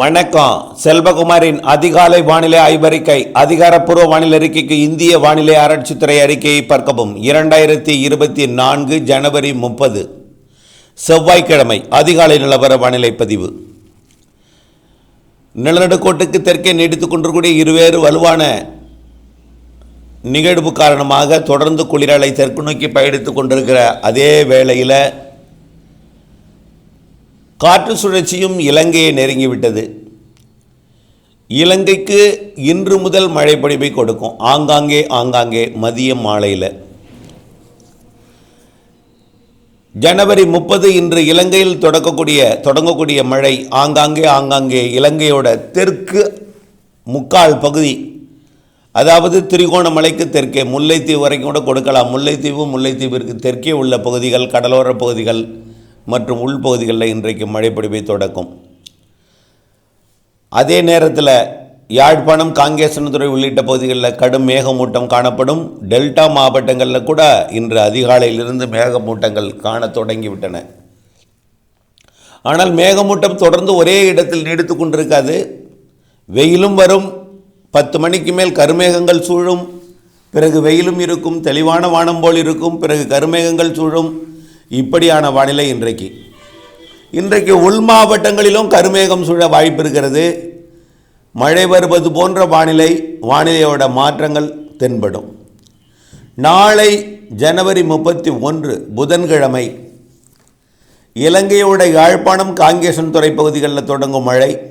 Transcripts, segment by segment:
வணக்கம். செல்வகுமாரின் அதிகாலை வானிலை ஆய்வறிக்கை அதிகாரப்பூர்வ வானிலை அறிக்கைக்கு இந்திய வானிலை ஆராய்ச்சித்துறை அறிக்கையை பார்க்கவும். இரண்டாயிரத்தி இருபத்தி நான்கு ஜனவரி முப்பது. செவ்வாய்க்கிழமை அதிகாலை நிலவர வானிலை பதிவு. நிலநடுக்கோட்டுக்கு தெற்கே நீடித்துக் கொண்டிருக்கூடிய இருவேறு வலுவான நிகழ்வு காரணமாக தொடர்ந்து குளிரலை தெற்கு நோக்கி பயணித்துக் கொண்டிருக்கிற அதே வேளையில் காற்று சுழற்சியும் இலங்கையை நெருங்கிவிட்டது. இலங்கைக்கு இன்று முதல் மழை பொழிவை கொடுக்கும். ஆங்காங்கே ஆங்காங்கே மதியம் மாலையில். ஜனவரி முப்பது இன்று இலங்கையில் தொடக்கக்கூடிய தொடங்கக்கூடிய மழை ஆங்காங்கே ஆங்காங்கே இலங்கையோட தெற்கு முக்கால் பகுதி. அதாவது திரிகோணமலைக்கு தெற்கே முல்லைத்தீவு வரைக்கும் கூட கொடுக்கலாம். முல்லைத்தீவு முல்லைத்தீவிற்கு தெற்கே உள்ள பகுதிகள் கடலோர பகுதிகள். மற்றும் உள்பகுதிகளில் இன்றைக்கு மழைப்பொழிவை தொடக்கும். அதே நேரத்தில் யாழ்ப்பாணம் காங்கேசனத்துறை உள்ளிட்ட பகுதிகளில் கடும் மேகமூட்டம் காணப்படும். டெல்டா மாவட்டங்களில் கூட இன்று அதிகாலையிலிருந்து மேகமூட்டங்கள் காணத் தொடங்கிவிட்டன. ஆனால் மேகமூட்டம் தொடர்ந்து ஒரே இடத்தில் நீடித்து கொண்டிருக்காது. வெயிலும் வரும். பத்து மணிக்கு மேல் கருமேகங்கள் சூழும். பிறகு வெயிலும் இருக்கும். தெளிவான வானம் போல் இருக்கும். பிறகு கருமேகங்கள் சூழும். இப்படியான வானிலை இன்றைக்கு. இன்றைக்கு உள் மாவட்டங்களிலும் கருமேகம் சூழ வாய்ப்பு இருக்கிறது. மழை வருவது போன்ற வானிலை வானிலையோட மாற்றங்கள் தென்படும். நாளை ஜனவரி முப்பத்தி ஒன்று புதன்கிழமை இலங்கையோட யாழ்ப்பாணம் காங்கேசன் துறை பகுதிகளில் தொடங்கும் மழை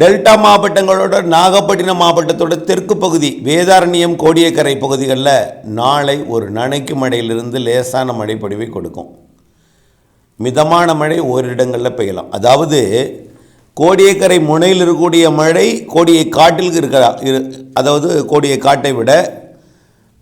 டெல்டா மாவட்டங்களோட நாகப்பட்டினம் மாவட்டத்தோட தெற்கு பகுதி வேதாரண்யம் கோடியக்கரை பகுதிகளில் நாளை ஒரு நனைக்கு மழையிலிருந்து லேசான மழை பொழிவை கொடுக்கும். மிதமான மழை ஓரிடங்களில் பெய்யலாம். அதாவது கோடியக்கரை முனையில் இருக்கக்கூடிய மழை கோடியை காட்டில் இருக்கிற இரு அதாவது கோடியை காட்டை விட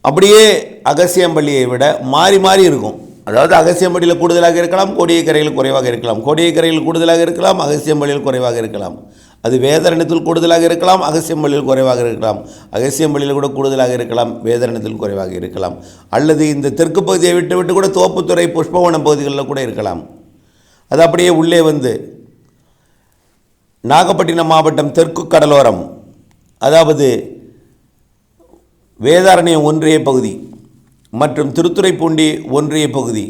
அப்படியே அகசியம்பள்ளியை விட மாறி மாறி இருக்கும். அதாவது அகசியம்பள்ளியில் கூடுதலாக இருக்கலாம் கோடியக்கரையில் குறைவாக இருக்கலாம். கோடியக்கரையில் கூடுதலாக இருக்கலாம் அகசியம்பள்ளியில் குறைவாக இருக்கலாம். அது வேதரணத்தில் கூடுதலாக இருக்கலாம் அகசியம்பள்ளியில் குறைவாக இருக்கலாம். அகசியம்பள்ளியில் கூட கூடுதலாக இருக்கலாம் வேதரணத்தில் குறைவாக இருக்கலாம். அல்லது இந்த தெற்கு பகுதியை விட்டு விட்டு கூட தோப்புத்துறை புஷ்பவனம் பகுதிகளில் கூட இருக்கலாம். அது அப்படியே உள்ளே வந்து நாகப்பட்டினம் மாவட்டம் தெற்கு கடலோரம் அதாவது வேதாரண்யம் ஒன்றிய பகுதி மற்றும் திருத்துறைப்பூண்டி ஒன்றிய பகுதி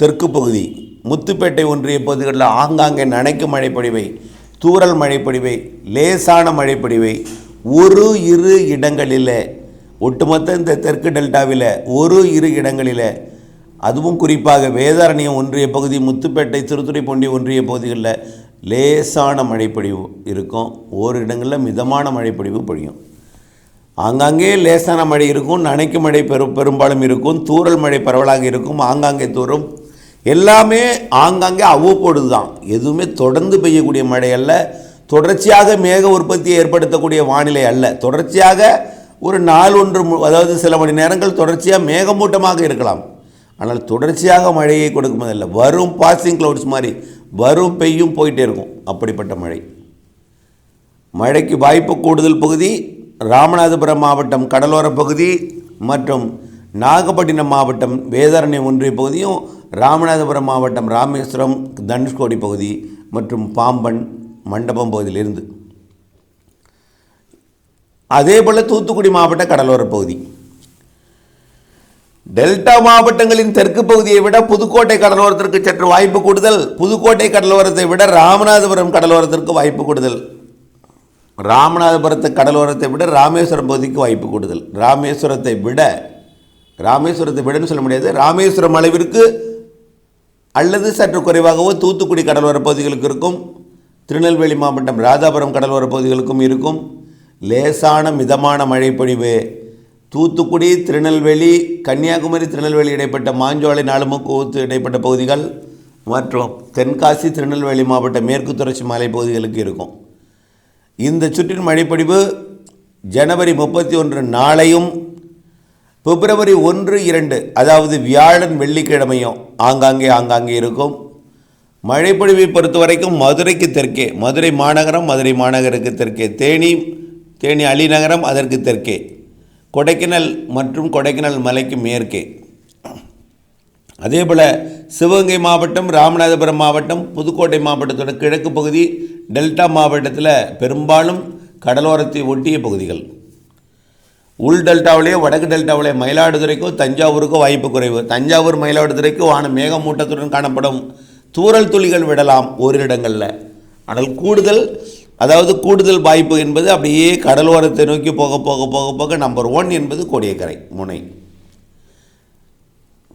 தெற்கு பகுதி முத்துப்பேட்டை ஒன்றிய பகுதிகளில் ஆங்காங்கே நனைக்கும் மழைப்பொழிவை தூரல் மழைப்பொழிவை லேசான மழைப்பொழிவை ஒரு இரு இடங்களில் ஒட்டுமொத்த இந்த தெற்கு டெல்டாவில் ஒரு இரு இடங்களில் அதுவும் குறிப்பாக வேதாரண்யம் ஒன்றிய பகுதி முத்துப்பேட்டை திருத்துறைப்பூண்டி ஒன்றிய பகுதிகளில் லேசான மழைப்பொழிவு இருக்கும். ஓரிடங்களில் மிதமான மழைப்பொழிவு பொழியும். ஆங்காங்கே லேசான மழை இருக்கும் நனைக்கும் மழை பெரும் பெரும்பாலும் இருக்கும் தூரல் மழை பரவலாக இருக்கும் ஆங்காங்கே தூரம் எல்லாமே ஆங்காங்கே அவ்வப்பொழுது தான் எதுவுமே தொடர்ந்து பெய்யக்கூடிய மழை அல்ல. தொடர்ச்சியாக மேக உற்பத்தியை ஏற்படுத்தக்கூடிய வானிலை அல்ல. தொடர்ச்சியாக ஒரு நாள் ஒன்று மு- அதாவது சில மணி நேரங்கள் தொடர்ச்சியாக மேகமூட்டமாக இருக்கலாம். ஆனால் தொடர்ச்சியாக மழையை கொடுக்கும்போதில்லை. வரும் பாசிங் க்ளவுட்ஸ் மாதிரி வரும் பெய்யும் போயிட்டே இருக்கும். அப்படிப்பட்ட மழை. மழைக்கு வாய்ப்பு கூடுதல் பகுதி ராமநாதபுரம் மாவட்டம் கடலோர பகுதி மற்றும் நாகப்பட்டினம் மாவட்டம் வேதாரண்யம் ஒன்றிய பகுதியும் ராமநாதபுரம் மாவட்டம் ராமேஸ்வரம் தனுஷ்கோடி பகுதி மற்றும் பாம்பன் மண்டபம் பகுதியிலிருந்து. அதே போல் தூத்துக்குடி மாவட்ட கடலோர பகுதி. டெல்டா மாவட்டங்களின் தெற்கு பகுதியை விட புதுக்கோட்டை கடலோரத்திற்கு சற்று வாய்ப்பு கூடுதல். புதுக்கோட்டை கடலோரத்தை விட ராமநாதபுரம் கடலோரத்திற்கு வாய்ப்பு கூடுதல். ராமநாதபுரத்து கடலோரத்தை விட ராமேஸ்வரம் பகுதிக்கு வாய்ப்பு கூடுதல். ராமேஸ்வரத்தை விட ராமேஸ்வரத்தை விடன்னு சொல்ல முடியாது. ராமேஸ்வரம் அளவிற்கு அல்லது சற்று குறைவாகவோ தூத்துக்குடி கடலோர பகுதிகளுக்கு இருக்கும் திருநெல்வேலி மாவட்டம் ராதாபுரம் கடலோர பகுதிகளுக்கும் இருக்கும். லேசான மிதமான மழைப்பொழிவு. தூத்துக்குடி திருநெல்வேலி கன்னியாகுமரி திருநெல்வேலி இடைப்பட்ட மாஞ்சோலை நாலுமுக்கூத்து இடைப்பட்ட பகுதிகள் மற்றும் தென்காசி திருநெல்வேலி மாவட்ட மேற்கு தொடர்ச்சி மலை பகுதிகளுக்கு இருக்கும். இந்த சுற்றின் மழைப்பொழிவு ஜனவரி முப்பத்தி ஒன்று நாளையும் பிப்ரவரி ஒன்று இரண்டு அதாவது வியாழன் வெள்ளிக்கிழமையும் ஆங்காங்கே ஆங்காங்கே இருக்கும். மழைப்பொழிவை பொறுத்த வரைக்கும் மதுரைக்கு தெற்கே மதுரை மாநகரம் மதுரை மாநகருக்கு தெற்கே. தேனி தேனி அலிநகரம் அதற்கு தெற்கே. கொடைக்கானல் மற்றும் கொடைக்கானல் மலைக்கு மேற்கே. அதேபோல் சிவகங்கை மாவட்டம் ராமநாதபுரம் மாவட்டம் புதுக்கோட்டை மாவட்டத்தோட கிழக்கு பகுதி டெல்டா மாவட்டத்தில் பெரும்பாலும் கடலோரத்தை ஒட்டிய பகுதிகள். உள் டெல்டாவிலேயோ வடக்கு டெல்டாவிலேயோ மயிலாடுதுறைக்கோ தஞ்சாவூருக்கோ வாய்ப்பு குறைவு. தஞ்சாவூர் மயிலாடுதுறைக்கோ வானம் மேகமூட்டத்துடன் காணப்படும் தூறல் துளிகள் விடலாம் ஓரிடங்களில். ஆனால் கூடுதல் அதாவது கூடுதல் வாய்ப்பு என்பது அப்படியே கடலோரத்தை நோக்கி போக போக போக போக நம்பர் ஒன் என்பது கோடியக்கரை முனை.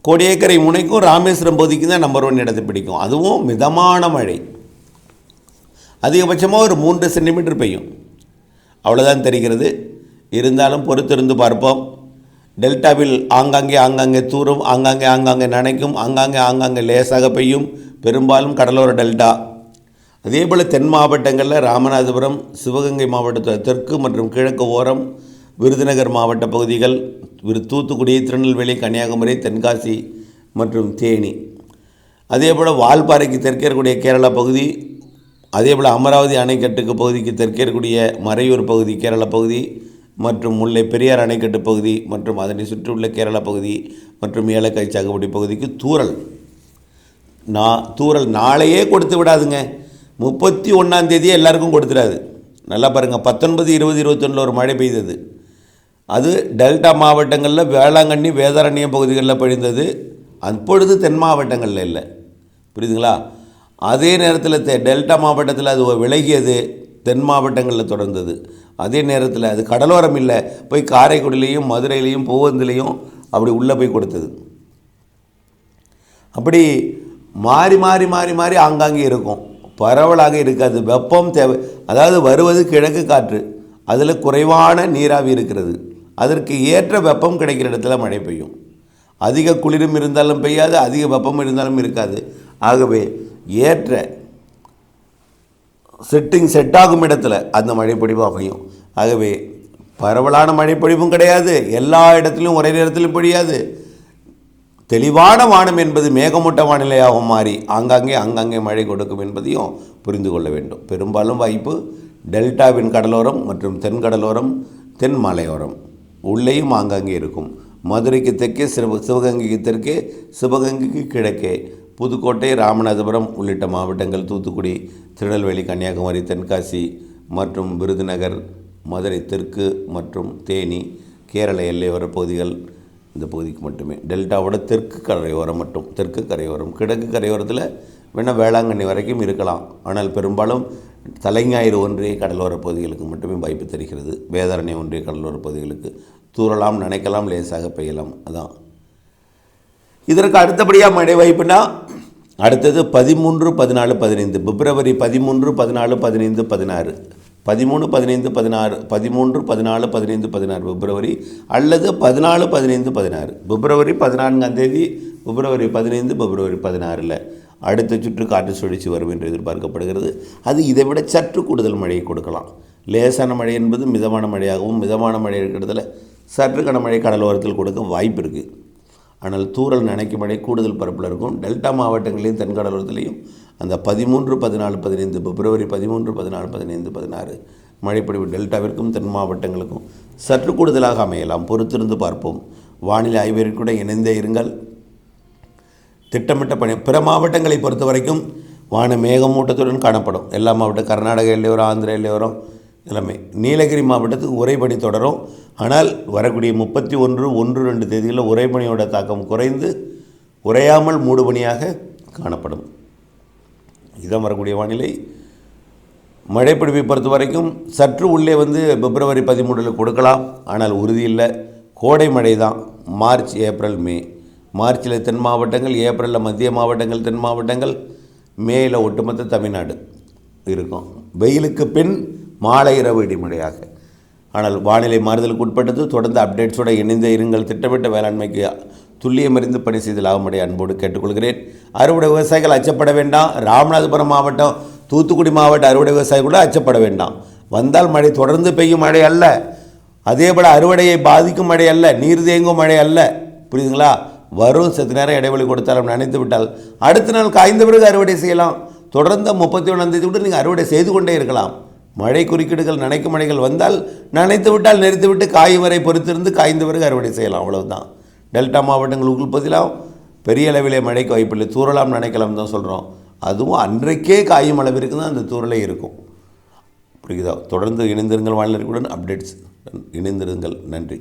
கோடியக்கரை முனைக்கும் ராமேஸ்வரம் பகுதிக்கும் தான் நம்பர் ஒன் இடத்தை பிடிக்கும். அதுவும் மிதமான மழை. அதிகபட்சமாக ஒரு மூன்று சென்டிமீட்டர் பெய்யும். அவ்வளோதான் தெரிகிறது. இருந்தாலும் பொறுத்திருந்து பார்ப்போம். டெல்டாவில் ஆங்காங்கே ஆங்காங்கே தூரும் ஆங்காங்கே ஆங்காங்கே நனைக்கும் ஆங்காங்கே ஆங்காங்கே லேசாக பெய்யும். பெரும்பாலும் கடலோர டெல்டா. அதேபோல் தென் மாவட்டங்களில் ராமநாதபுரம் சிவகங்கை மாவட்டத்தில் தெற்கு மற்றும் கிழக்கு ஓரம் விருதுநகர் மாவட்ட பகுதிகள் விரு தூத்துக்குடி திருநெல்வேலி கன்னியாகுமரி தென்காசி மற்றும் தேனி. அதேபோல் வால்பாறைக்கு தெற்கே இருக்கக்கூடிய கேரளா பகுதி அதேபோல் அமராவதி அணைக்கட்டுக்கு பகுதிக்கு தெற்கே இருக்கக்கூடிய மறையூர் பகுதி கேரளா பகுதி மற்றும் முல்லை பெரியார் அணைக்கட்டு பகுதி மற்றும் அதனை சுற்றியுள்ள கேரள பகுதி மற்றும் ஏலக்காய் சாகுபடி பகுதிக்கு தூரல் நா தூரல் நாளையே கொடுத்து விடாதுங்க. முப்பத்தி ஒன்றாம் தேதியே எல்லாருக்கும் கொடுத்துடாது. நல்லா பாருங்கள் பத்தொன்பது இருபது இருபத்தொன்னில் ஒரு மழை பெய்தது. அது டெல்டா மாவட்டங்களில் வேளாங்கண்ணி வேதாரண்யம் பகுதிகளில் பொழிந்தது அப்பொழுது தென் மாவட்டங்களில் இல்லை. புரியுதுங்களா? அதே நேரத்தில் தெ டெல்டா மாவட்டத்தில் அது விலகியது. தென் மாவட்டங்களில் தொடர்ந்தது. அதே நேரத்தில் அது கடலோரம் இல்லை போய் காரைக்குடிலையும் மதுரையிலையும் பூவந்திலையும் அப்படி உள்ளே போய் கொடுத்தது. அப்படி மாறி மாறி மாறி மாறி ஆங்காங்கே இருக்கும். பரவலாக இருக்காது. வெப்பம் தேவை. அதாவது வருவது கிழக்கு காற்று. அதில் குறைவான நீராவி இருக்கிறது. அதற்கு ஏற்ற வெப்பம் கிடைக்கிற இடத்துல மழை பெய்யும். அதிக குளிரும் இருந்தாலும் பெய்யாது அதிக வெப்பம் இருந்தாலும் இருக்காது. ஆகவே ஏற்ற செட்டிங் செட் ஆகும் இடத்துல அந்த மழைப்பொழிவு அமையும். ஆகவே பரவலான மழைப்பொழிவும் கிடையாது. எல்லா இடத்துலையும் ஒரே நேரத்திலும் பொழியாது. தெளிவான வானம் என்பது மேகமூட்ட வானிலையாக மாறி ஆங்காங்கே ஆங்காங்கே மழை கொடுக்கும் என்பதையும் புரிந்து கொள்ள வேண்டும். பெரும்பாலும் வாய்ப்பு டெல்டாவின் கடலோரம் மற்றும் தென் கடலோரம் தென் மலையோரம். உள்ளேயும் ஆங்காங்கே இருக்கும். மதுரைக்கு தெற்கே சிவ சிவகங்கைக்கு தெற்கே சிவகங்கைக்கு கிழக்கே புதுக்கோட்டை ராமநாதபுரம் உள்ளிட்ட மாவட்டங்கள் தூத்துக்குடி திருநெல்வேலி கன்னியாகுமரி தென்காசி மற்றும் விருதுநகர் மதுரை தெற்கு மற்றும் தேனி கேரள எல்லையோர பகுதிகள் இந்த பகுதிக்கு மட்டுமே. டெல்டாவோட தெற்கு கரையோரம் மட்டும். தெற்கு கரையோரம். கிழக்கு கரையோரத்தில் வேணால் வேளாங்கண்ணி வரைக்கும் இருக்கலாம். ஆனால் பெரும்பாலும் தலைஞாயிறு ஒன்றிய கடலோர பகுதிகளுக்கு மட்டுமே வாய்ப்பு தெரிகிறது. வேதாரண்ய ஒன்றிய கடலோர பகுதிகளுக்கு. தூறலாம் நினைக்கலாம் லேசாக பெய்யலாம். அதான். இதற்கு அடுத்தபடியாக மழை வாய்ப்புனா அடுத்தது பதிமூன்று பதினாலு பதினைந்து. பிப்ரவரி பதிமூன்று பதினாலு பதினைந்து பதினாறு. பதிமூணு பதினைந்து பதினாறு. பதிமூன்று பதினாலு பதினைந்து பதினாறு. பிப்ரவரி அல்லது பதினாலு பதினைந்து பதினாறு. பிப்ரவரி பதினான்காம் தேதி பிப்ரவரி பதினைந்து பிப்ரவரி பதினாறில் அடுத்த சுற்று காற்று சுழற்சி வரும் என்று எதிர்பார்க்கப்படுகிறது. அது இதை விட சற்று கூடுதல் மழையை கொடுக்கலாம். லேசான மழை என்பது மிதமான மழையாகவும் மிதமான மழை இருக்கிறதுல சற்று கனமழை கடலோரத்தில் கொடுக்க வாய்ப்பு இருக்குது ஆனால் தூரல் நினைக்கும் மழை கூடுதல் பரப்பில் இருக்கும். டெல்டா மாவட்டங்களிலும் தென்கடலோரத்திலையும் அந்த பதிமூன்று பதினாலு பதினைந்து பிப்ரவரி பதிமூன்று பதினாலு பதினைந்து பதினாறு மழைப்பொழிவு டெல்டாவிற்கும் தென் மாவட்டங்களுக்கும் சற்று கூடுதலாக அமையலாம். பொறுத்திருந்து பார்ப்போம். வானிலை ஆய்வறிக்கையுடன் கூட இணைந்தே இருங்கள். திட்டமிட்ட பணி பிற மாவட்டங்களை பொறுத்த வரைக்கும் வான மேகமூட்டத்துடன் காணப்படும். எல்லா மாவட்டம் கர்நாடக எல்லையோரம் ஆந்திர எல்லையோரம் எல்லாமே நீலகிரி மாவட்டத்துக்கு உறைபனி தொடரும். ஆனால் வரக்கூடிய முப்பத்தி ஒன்று ஒன்று ரெண்டு தேதிகளில் உறைபனியோட தாக்கம் குறைந்து உறையாமல் மூடுபனியாக காணப்படும். இதான் வரக்கூடிய வானிலை. மழைப்பிடிப்பை பொறுத்த வரைக்கும் சற்று உள்ளே வந்து பிப்ரவரி பதிமூன்றில் கொடுக்கலாம். ஆனால் உறுதி இல்லை. கோடை மழை தான். March April May. மார்ச்சில் தென் மாவட்டங்கள் ஏப்ரலில் மத்திய மாவட்டங்கள் தென் மாவட்டங்கள் மேயில் ஒட்டுமொத்த தமிழ்நாடு இருக்கும். வெயிலுக்கு பின் மாலை இரவு இடிமழையாக ஆனால் வானிலை மாறுதலுக்கு உட்பட்டது தொடர்ந்து அப்டேட்ஸோடு இணைந்த இருங்கள். திட்டமிட்ட வேளாண்மைக்கு துல்லியமறிந்து பணி செய்து லாபமடை அன்போடு கேட்டுக்கொள்கிறேன். அறுவடை விவசாயிகள் அச்சப்பட வேண்டாம். ராமநாதபுரம் மாவட்டம் தூத்துக்குடி மாவட்ட அறுவடை விவசாயிகள் கூட அச்சப்பட வேண்டாம். வந்தால் மழை தொடர்ந்து பெய்யும் மழை அல்ல. அதே போல் அறுவடையை பாதிக்கும் மழை அல்ல. நீர் தேங்கும் மழை அல்ல. புரியுதுங்களா? வரும் சத்து நேரம் இடைவெளி கொடுத்தாலும் நினைத்து விட்டால் அடுத்த நாள் காய்ந்த பிறகு அறுவடை செய்யலாம். தொடர்ந்து முப்பத்தி ஒன்றாம் தேதி கூட நீங்கள் அறுவடை செய்து கொண்டே இருக்கலாம். மழை குறுக்கீடுகள் நனைக்கும் மழைகள் வந்தால் நனைத்து விட்டால் நிறுத்திவிட்டு காயும் வரை பொறுத்திருந்து காய்ந்த பிறகு அறுவடை செய்யலாம். அவ்வளவுதான். டெல்டா மாவட்டங்கள் உள்பகுதியிலாம் பெரிய அளவிலே மழைக்கு வாய்ப்பில்லை தூரலாம் நினைக்கலாம் தான் சொல்கிறோம் அதுவும் அன்றைக்கே காயும் அளவிற்கு தான் அந்த தூரலே இருக்கும். புரியுதா? தொடர்ந்து இணைந்திருங்கள் வாழ்நறிவுடன் அப்டேட்ஸ். இணைந்திருங்கள். நன்றி.